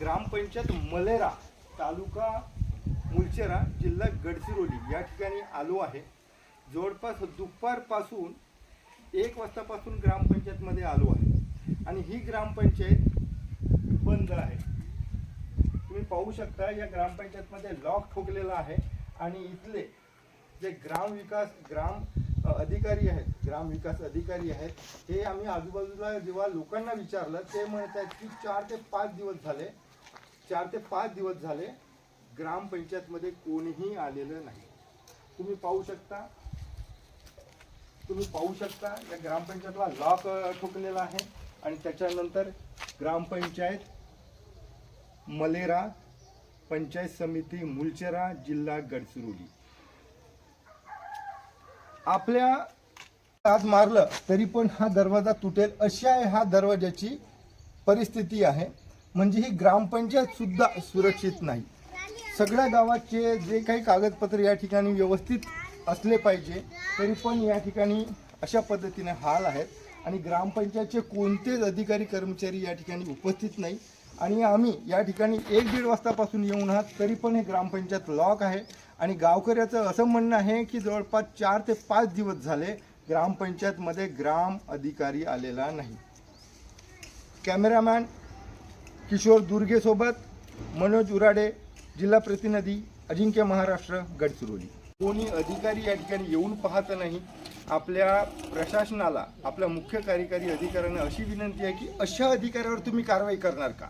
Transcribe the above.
ग्रामपंचायत मलेरा तालुका मुलचेरा जिल्हा गडचिरोली. या ठिकाणी आलो आहे. जवळपास दुपारपासून एक वाजतापासून ग्रामपंचायतमध्ये आलो आहे. आणि ही ग्रामपंचायत बंद आहे. तुम्ही पाहू शकता या ग्रामपंचायतमध्ये लॉक ठोकलेला आहे. आणि इथले जे ग्राम विकास ग्राम अधिकारी आहेत ग्राम विकास अधिकारी आहेत हे आम्ही आजूबाजूला जेव्हा लोकांना विचारलं ते म्हणत आहेत की चार ते पाच दिवस झाले चार ते पाच दिवस झाले ग्रामपंचायतमध्ये कोणीही आलेलं नाही. तुम्ही पाहू शकता तुम्ही पाहू शकता या ग्रामपंचायतला लॉक ठोकलेला आहे आणि त्याच्यानंतर ग्रामपंचायत मलेरा पंचायत समिती मुलचेरा जिल्हा गडचिरोली. आपल्या आज मारलं तरी पण हा दरवाजा तुटेल अशी आहे हा दरवाजाची परिस्थिती आहे. म्हणजे ही ग्रामपंचायत सुद्धा सुरक्षित नाही. सगळ्या गावाचे जे काही कागदपत्र या ठिकाणी व्यवस्थित असले पाहिजे तरी पण या ठिकाणी अशा पद्धतीने हाल आहेत. आणि ग्रामपंचायतचे कोणतेच अधिकारी कर्मचारी या ठिकाणी उपस्थित नाही. आणि आम्ही या ठिकाणी एक दीड वाजतापासून येऊन आहात तरी पण हे ग्रामपंचायत लॉक आहे. आणि गावकऱ्याचं असं म्हणणं आहे की जवळपास चार ते पाच दिवस झाले ग्रामपंचायतमध्ये ग्राम अधिकारी आलेला नाही. कॅमेरामॅन किशोर दुर्गेसोबत मनोज उराडे जिल्हा प्रतिनिधी अजिंक्य महाराष्ट्र गडचिरोली. कोणी अधिकारी या ठिकाणी येऊन पाहत नाही आपल्या प्रशासनाला आपल्या मुख्य कार्यकारी अधिकाऱ्यांना अशी विनंती आहे की अशा अधिकाऱ्यावर तुम्ही कारवाई करणार का?